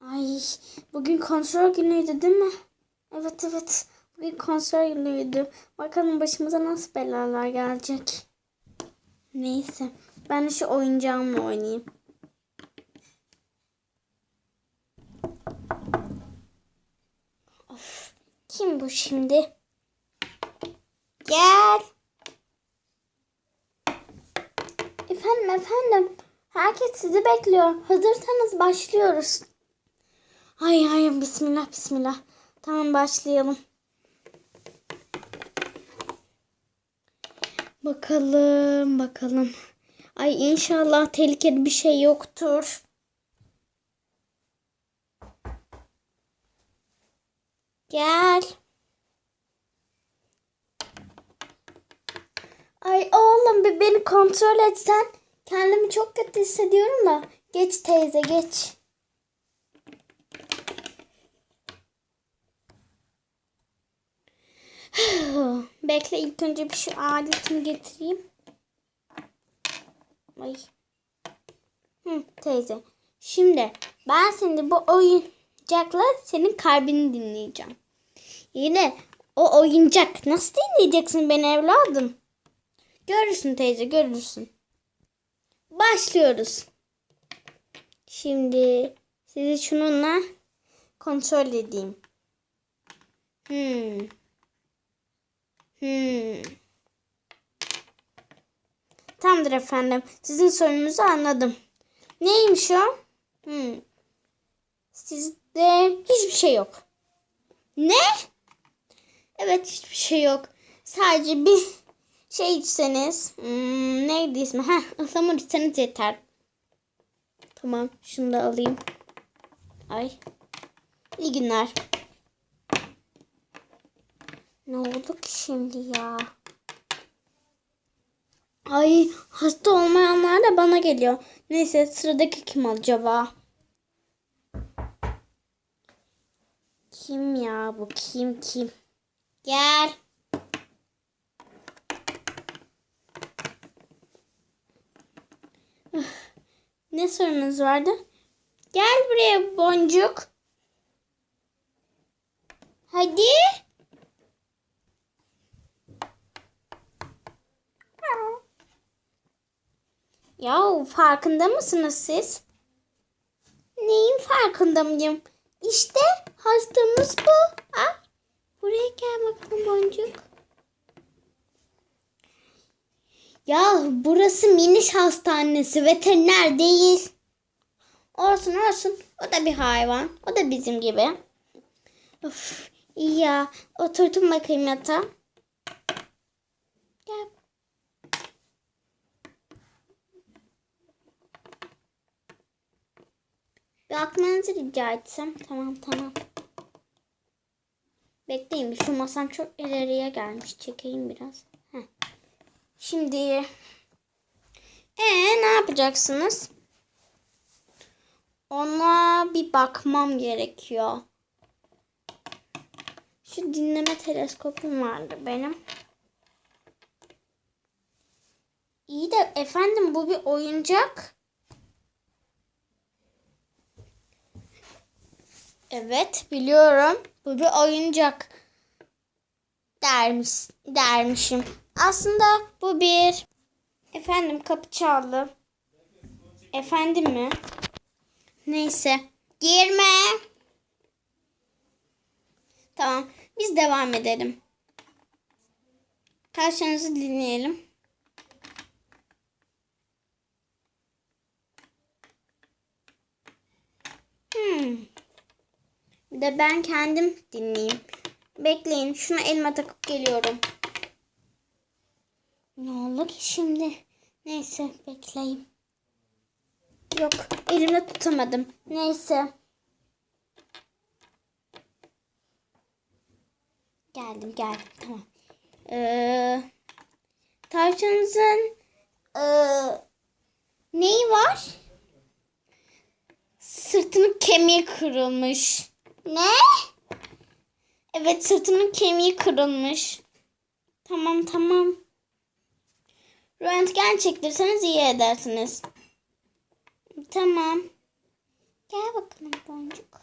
Ay bugün kontrol günüydü değil mi? Evet evet. Bugün kontrol günüydü. Bakalım başımıza nasıl belalar gelecek. Neyse. Ben şu oyuncağımla oynayayım. Of. Kim bu şimdi? Gel. Efendim efendim. Herkes sizi bekliyor. Hazırsanız başlıyoruz. Ay ay bismillah bismillah. Tamam başlayalım. Bakalım bakalım. Ay inşallah tehlikeli bir şey yoktur. Gel. Ay oğlum bir beni kontrol etsen. Kendimi çok kötü hissediyorum da. Geç teyze geç. Bekle ilk önce bir şu aletimi getireyim. Ay. Hı, teyze. Şimdi ben seni bu oyuncakla senin kalbini dinleyeceğim. Yine o oyuncak nasıl dinleyeceksin beni evladım? Görürsün teyze görürsün. Başlıyoruz. Şimdi sizi şununla kontrol edeyim. Hmm. Hmm. Tamamdır efendim. Sizin sorunuzu anladım. Neymiş o? Hmm. Sizde hiçbir şey yok. Ne? Evet hiçbir şey yok. Sadece bir şey içseniz. Hmm, neydi ismi? Heh, ıhlamur içseniz yeter. Tamam şunu da alayım. Ay. İyi günler. Ne oldu ki şimdi ya? Ay hasta olmayanlar da bana geliyor. Neyse sıradaki kim acaba? Kim ya bu kim kim? Gel. Üf, Ne sorunuz vardı? Gel buraya boncuk. Hadi. Ya farkında mısınız siz? Neyin farkında mıyım? İşte hastamız bu. Al. Buraya gel bakalım boncuk. Ya burası miniş hastanesi veteriner değil. Olsun olsun. O da bir hayvan. O da bizim gibi. Of iyi ya. Oturdum bakayım yatağa. Gel. Bir bakmanızı rica etsem. Tamam tamam. Bekleyin şu masam çok ileriye gelmiş. Çekeyim biraz. Heh. Şimdi ee, ne yapacaksınız? Ona bir bakmam gerekiyor. Şu dinleme teleskopum vardı benim. İyi de efendim bu bir oyuncak. Evet biliyorum. Bu bir oyuncak. Dermiş, dermişim. Aslında bu bir... Efendim kapı çaldı. Efendim mi? Neyse. Girme. Tamam. Biz devam edelim. Karşınızı dinleyelim. Hmm. De ben kendim dinleyeyim. Bekleyin. Şuna elime takıp geliyorum. Ne oldu ki şimdi? Neyse bekleyin. Yok elimde tutamadım. Neyse. Geldim geldim tamam. Ee, tavşanınızın ee, neyi var? Sırtının kemiği kırılmış. Ne? Evet sırtının kemiği kırılmış. Tamam tamam. Röntgen çektirseniz iyi edersiniz. Tamam. Gel bakalım boncuk.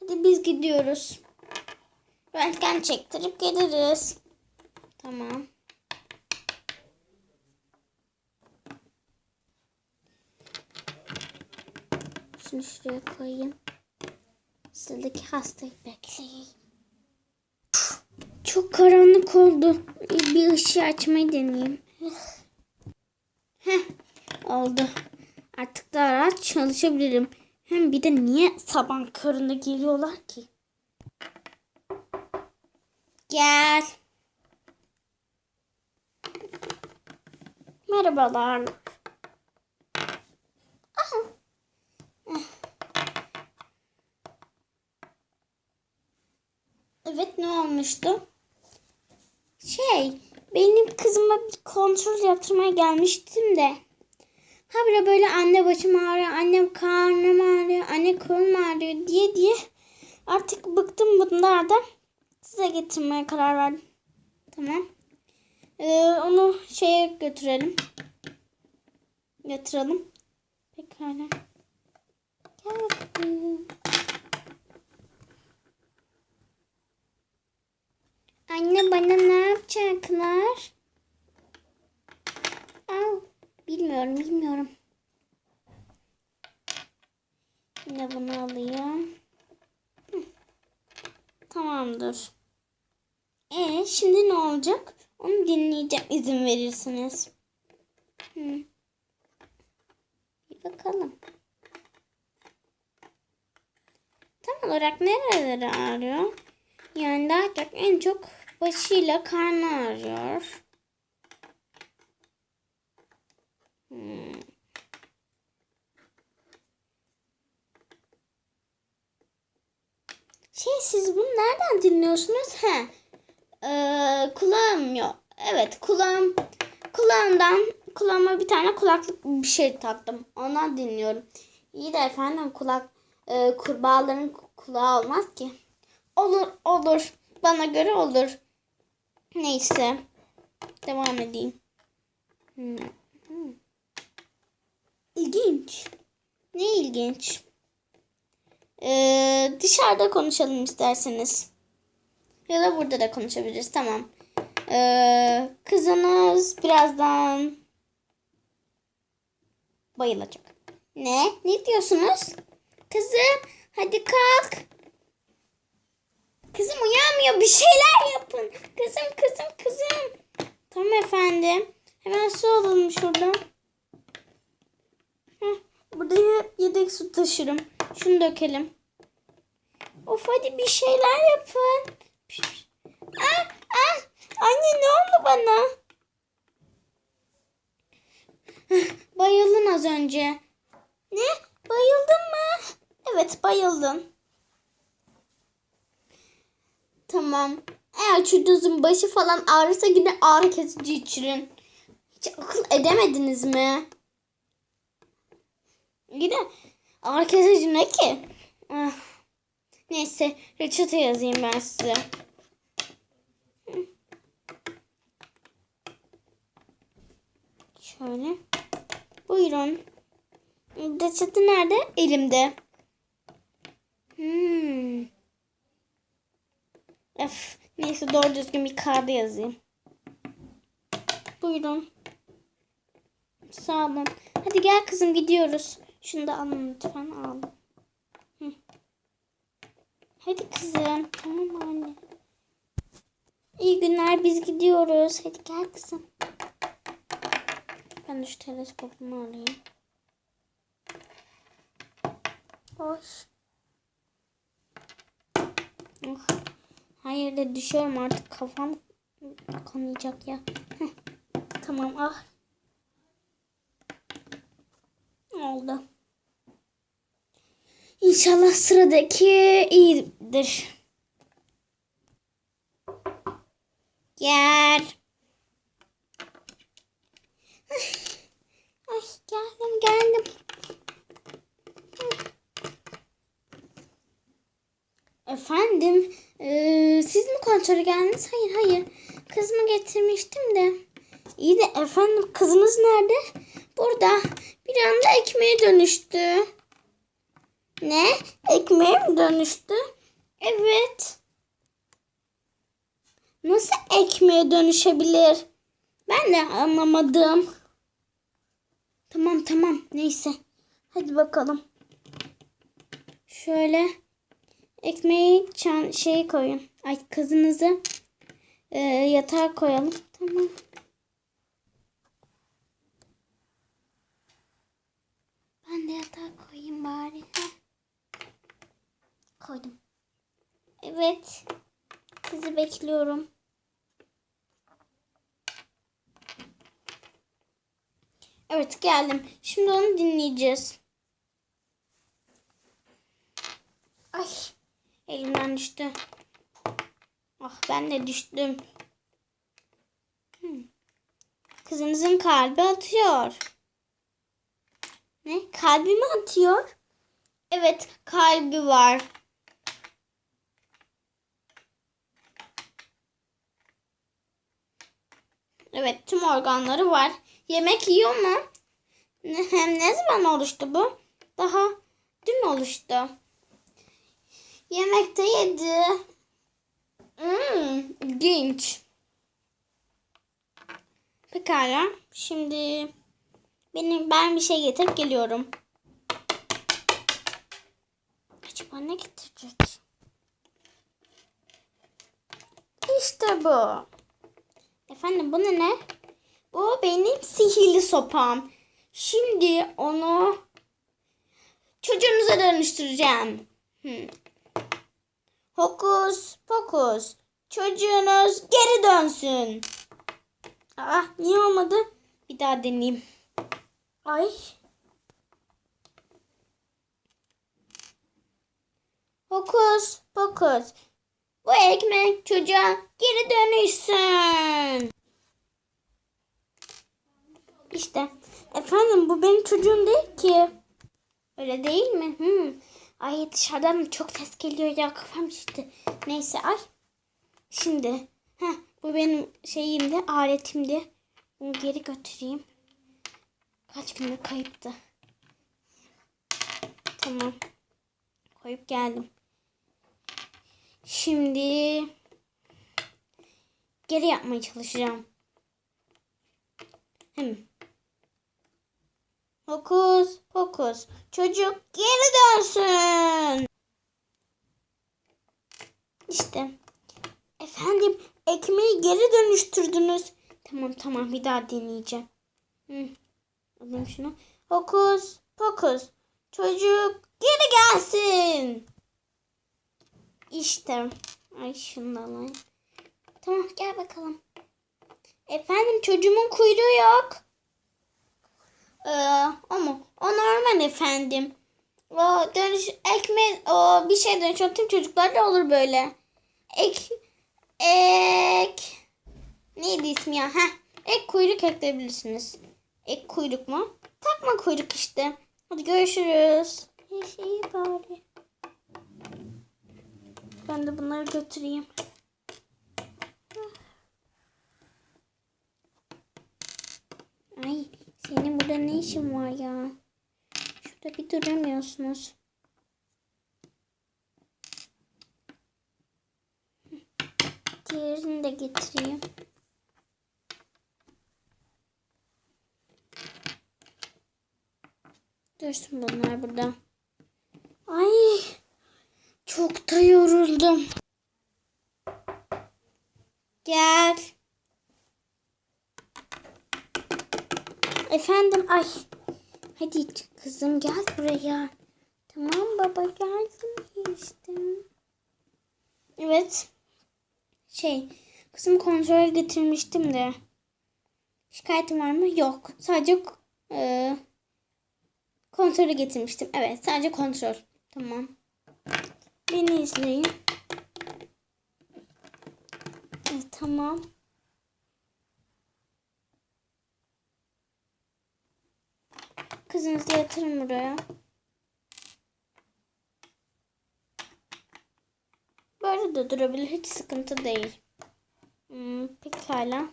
Hadi biz gidiyoruz. Röntgen çektirip geliriz. Tamam. Şunu şuraya koyayım. Sıradaki hastayı bekleyeyim. Çok karanlık oldu. Bir ışığı açmayı deneyeyim. Heh, oldu. Artık daha rahat çalışabilirim. Hem bir de niye sabah karında geliyorlar ki? Gel. Merhabalar. Evet ne olmuştu? Şey benim kızıma bir kontrol yaptırmaya gelmiştim de. Habire böyle anne başım ağrıyor, annem karnım ağrıyor, anne kolum ağrıyor diye diye artık bıktım bunlardan. Size getirmeye karar verdim. Tamam. Ee, onu şeye götürelim. Götürelim. Pekala. Gel bakalım. Anne bana ne yapacaklar? Aa, bilmiyorum bilmiyorum. Yine bunu alayım. Hı. Tamamdır. E şimdi ne olacak? Onu dinleyeceğim izin verirsiniz. Hı. Bir bakalım. Tam olarak nereleri ağrıyor? Yani daha çok en çok başıyla karnı ağrıyor. Hmm. Şey siz bunu nereden dinliyorsunuz? He. Ee, kulağım yok. Evet kulağım kulağımdan kulağıma bir tane kulaklık bir şey taktım. Ondan dinliyorum. İyi de efendim kulak e, kurbağaların kulağı olmaz ki. Olur olur. Bana göre olur. Neyse. Devam edeyim. İlginç. Ne ilginç? Ee, dışarıda konuşalım isterseniz. Ya da burada da konuşabiliriz. Tamam. Ee, kızınız birazdan bayılacak. Ne? Ne diyorsunuz? Kızım hadi kalk. Kızım uyanmıyor. Bir şeyler yapın. Kızım kızım kızım. Tamam efendim. Hemen su alalım şuradan. Burada yedek su taşırım. Şunu dökelim. Of hadi bir şeyler yapın. Ah, ah. Anne ne oldu bana? Bayıldın az önce. Ne? Bayıldın mı? Evet bayıldın. Tamam. Eğer çocuğunuzun başı falan ağrırsa yine ağrı kesici içirin. Hiç akıl edemediniz mi? Yine ağrı kesici ne ki? Ah. Neyse reçete yazayım ben size. Şöyle. Buyurun. Reçete nerede? Elimde. Hmm. Öf, neyse doğru düzgün bir kağıda yazayım. Buyurun. Sağ olun. Hadi gel kızım gidiyoruz. Şunu da alın lütfen al. Hadi kızım. Tamam anne. İyi günler biz gidiyoruz. Hadi gel kızım. Ben de şu teleskopumu alayım. Hoş. Oh. Hayır de düşüyorum artık kafam kanayacak ya. Tamam ah. Oldu. İnşallah sıradaki iyidir. Gel. Ay geldim geldim. Efendim, ee, siz mi kontrole geldiniz? Hayır, hayır. Kızımı getirmiştim de. İyi de efendim, kızınız nerede? Burada. Bir anda ekmeğe dönüştü. Ne? Ekmeğe mi dönüştü? Evet. Nasıl ekmeğe dönüşebilir? Ben de anlamadım. Tamam tamam neyse. Hadi bakalım. Şöyle ekmeği çan şey koyun. Ay kızınızı e, yatağa koyalım. Tamam. Ben de yatağa koyayım bari. Koydum. Evet. Sizi bekliyorum. Evet geldim. Şimdi onu dinleyeceğiz. Ay elimden düştü. Ah ben de düştüm. Hmm. Kızınızın kalbi atıyor. Ne? Kalbi mi atıyor? Evet kalbi var. Evet tüm organları var. Yemek yiyor mu? Hem ne zaman oluştu bu? Daha dün oluştu. Yemekte yedi. Hmm, ilginç. Pekala. Şimdi benim ben bir şey getirip geliyorum. Acaba ne getirecek? İşte bu. Efendim bu ne? Bu benim sihirli sopam. Şimdi onu çocuğunuza dönüştüreceğim. Hmm. Hokus pokus. Çocuğunuz geri dönsün. Aa, niye olmadı? Bir daha deneyeyim. Ay. Hokus pokus. Bu ekmek çocuğa geri dönüşsün. İşte. Efendim bu benim çocuğum değil ki. Öyle değil mi? Hmm. Ay dışarıdan çok ses geliyor ya kafam şişti. Neyse ay. Şimdi. Heh, bu benim şeyimdi aletimdi. Bunu geri götüreyim. Kaç gündür kayıptı. Tamam. Koyup geldim. Şimdi geri yapmaya çalışacağım. Hem. Hokus pokus. Çocuk geri dönsün. İşte. Efendim ekmeği geri dönüştürdünüz. Tamam tamam bir daha deneyeceğim. Hı. Alayım şunu. Hokus pokus. Çocuk geri gelsin. İşte. Ay şunu alayım. Tamam gel bakalım. Efendim çocuğumun kuyruğu yok. Ee, ama o normal efendim. O dönüş ekme o bir şey dönüşüyor. Tüm çocuklarda olur böyle. Ek ek neydi ismi ya? Heh. Ek kuyruk ekleyebilirsiniz. Ek kuyruk mu? Takma kuyruk işte. Hadi görüşürüz. İyi şey bari. Ben de bunları götüreyim. Ay senin burada ne işin var ya? Şurada bir duramıyorsunuz. Diğerini de getireyim. Dursun bunlar burada. Ay çok da yoruldum. Gel. Efendim ay. Hadi kızım gel buraya. Tamam baba geldim işte. Evet. Şey kızım kontrol getirmiştim de. Şikayetin var mı? Yok. Sadece e, kontrolü getirmiştim. Evet sadece kontrol. Tamam. Beni izleyin. Evet, tamam. Kızınızı yatırın buraya. Böyle de durabilir. Hiç sıkıntı değil. Hmm, pekala.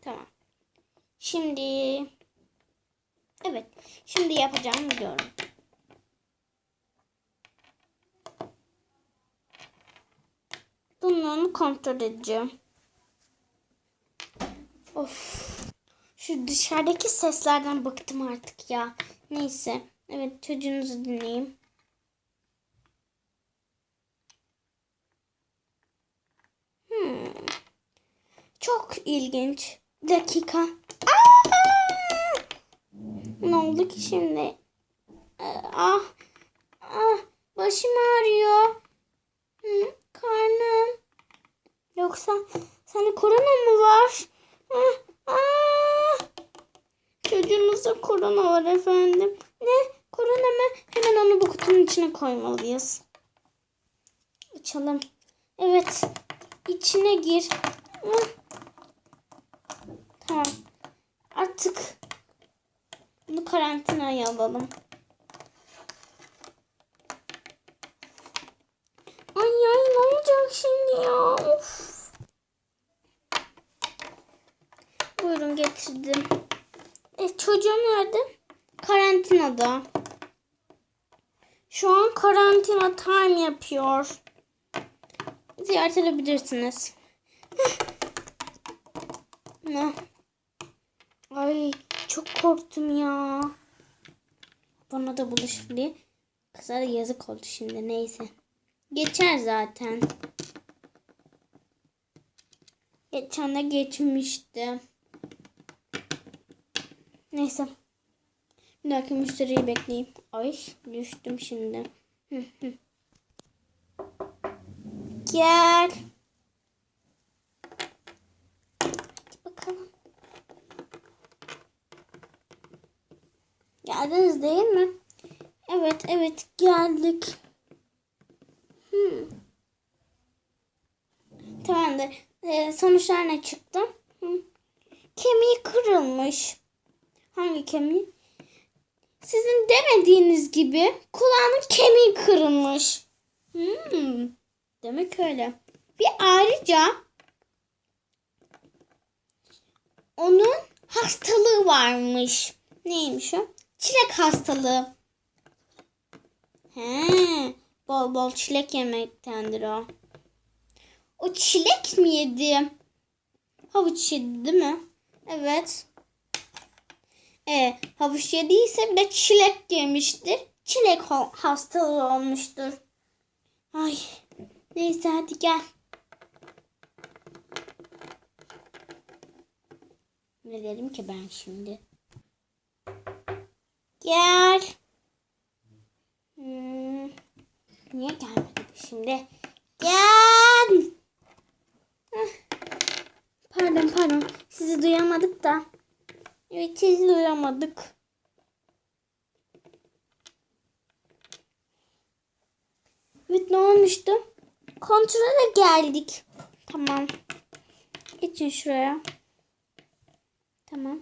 Tamam. Şimdi evet. Şimdi yapacağımı biliyorum. Bunları kontrol edeceğim. Of. Şu dışarıdaki seslerden bıktım artık ya. Neyse. Evet çocuğunuzu dinleyeyim. Hmm. Çok ilginç. Dakika. Aa! Ne oldu ki şimdi? Ah, ah, başım ağrıyor. Hı, karnım. Yoksa sana korona mı var? Ah, ah. Çocuğunuzda korona var efendim. Ne? Korona mı? Hemen onu bu kutunun içine koymalıyız. Açalım. Evet. İçine gir. Tamam. Artık bunu karantinaya alalım. Ay ay ne olacak şimdi ya? Of. Buyurun getirdim. Çocuğum nerede? Karantinada. Şu an karantina time yapıyor. Ziyaret edebilirsiniz. ne? Ay çok korktum ya. Bana da bulaşır diye. Kıza da yazık oldu şimdi neyse. Geçer zaten. Geçen de geçmişti. Neyse. Bir dahaki müşteriyi bekleyeyim. Ay düştüm şimdi. Gel. Hadi bakalım. Geldiniz değil mi? Evet evet geldik. Hmm. Tamamdır. Ee, sonuçlar ne çıktı? Hı. Kemiği kırılmış. Hangi kemiği? Sizin demediğiniz gibi kulağının kemiği kırılmış. Hmm. Demek öyle. Ve ayrıca onun hastalığı varmış. Neymiş o? Çilek hastalığı. He, bol bol çilek yemektendir o. O çilek mi yedi? Havuç yedi değil mi? Evet. E, havuç yediyse bir de çilek yemiştir. Çilek hastalığı olmuştur. Ay. Neyse hadi gel. Ne dedim ki ben şimdi? Gel. Hmm. Niye gelmedi şimdi? Gel. Pardon pardon. Sizi duyamadık da. Sizi duyamadık. Evet ne olmuştu? Kontrole geldik. Tamam. Geçin şuraya. Tamam.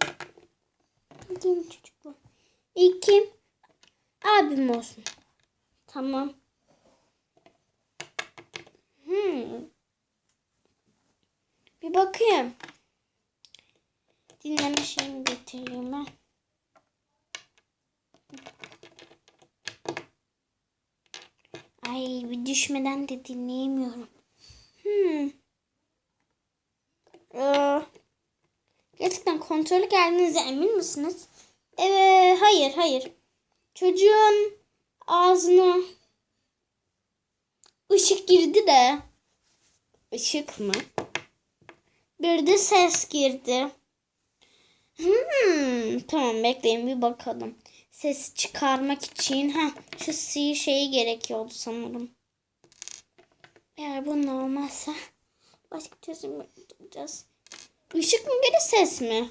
Gelin çocuklar. İlk kim? Abim olsun. Tamam. Hmm. Bir bakayım. Dinleme şeyimi getireyim ben. Ay bir düşmeden de dinleyemiyorum. Hmm. Ee, gerçekten kontrolü geldiğinize emin misiniz? Evet, hayır, hayır. Çocuğun ağzına ışık girdi de. Işık mı? Bir de ses girdi. Hmm, tamam bekleyin bir bakalım. Ses çıkarmak için ha şu si şeyi gerekiyordu sanırım. Eğer bunun olmazsa başka çözüm bulacağız. Işık mı gene ses mi?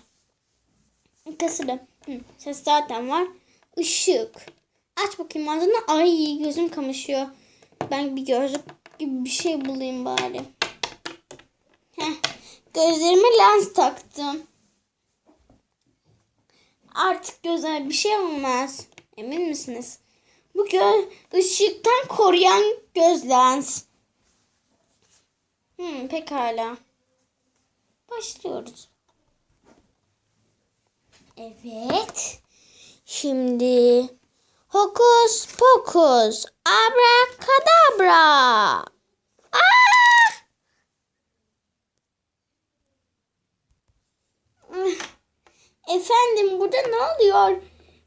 İkisi de. Hı, ses zaten var. Işık. Aç bakayım ağzını. Ay gözüm kamaşıyor. Ben bir gözlük gibi bir şey bulayım bari. Heh, gözlerime lens taktım. Artık gözüme bir şey olmaz. Emin misiniz? Bu göz ışıktan koruyan göz lens. Hmm, pekala. Başlıyoruz. Evet. Şimdi hokus pokus abrakadabra. Aa! Efendim burada ne oluyor?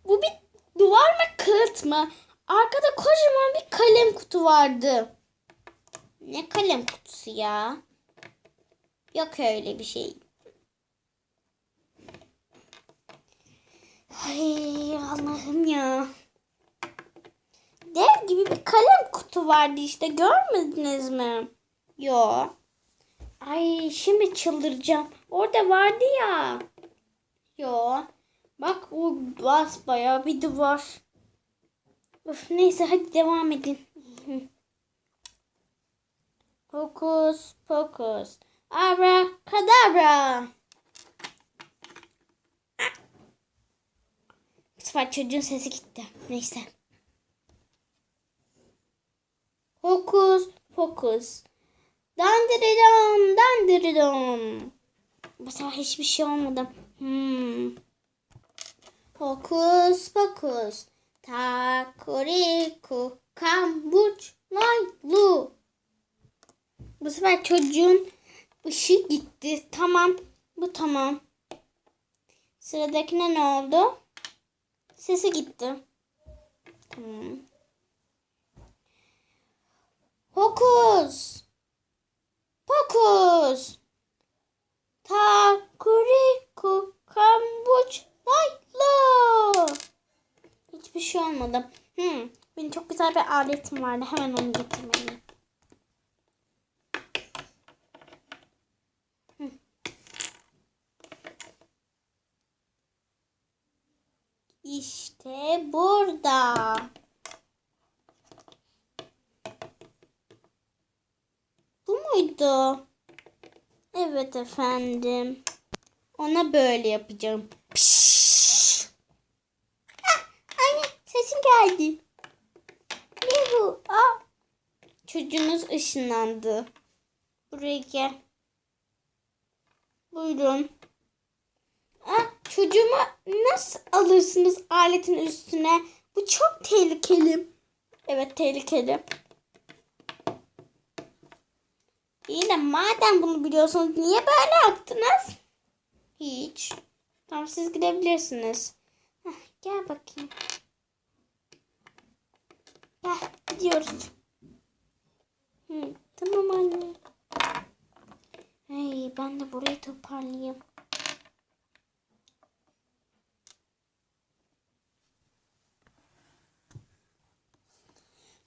Bu bir duvar mı kağıt mı? Arkada kocaman bir kalem kutu vardı. Ne kalem kutusu ya? Yok öyle bir şey. Ay Allah'ım ya. Dev gibi bir kalem kutu vardı işte görmediniz mi? Yo. Ay şimdi çıldıracağım. Orada vardı ya. Yo. Bak o basbayağı bir duvar. Of neyse hadi devam edin. Fokus fokus. Abrakadabra. Bu sefer çocuğun sesi gitti. Neyse. Fokus fokus. Dandiridam dandiridam. Bu sefer hiçbir şey olmadı. Hmm. Fokus fokus. Takuriku kambuç laylu. Bu sefer çocuğun ışığı gitti. Tamam. Bu tamam. Sıradakine ne oldu? Sesi gitti. Tamam. Hokus. Pokus. Takuriku kambuç laylo. Hiçbir şey olmadı. Hmm, benim çok güzel bir aletim vardı. Hemen onu getirmeliyim. Hı. İşte burada. Bu muydu? Evet efendim. Ona böyle yapacağım. Ah, anne sesim geldi. Yuhu. Ah. Çocuğunuz ışınlandı. Buraya gel. Buyurun. Ah, çocuğumu nasıl alırsınız aletin üstüne? Bu çok tehlikeli. Evet tehlikeli. İyi de madem bunu biliyorsunuz niye böyle yaptınız? Hiç. Tamam siz gidebilirsiniz. Heh, gel bakayım. Gel gidiyoruz. Hı, tamam anne. Hey, ben de burayı toparlayayım.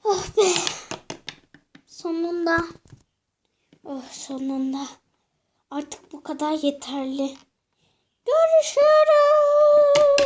Oh be. Sonunda. Oh sonunda. Artık bu kadar yeterli. Görüşürüz.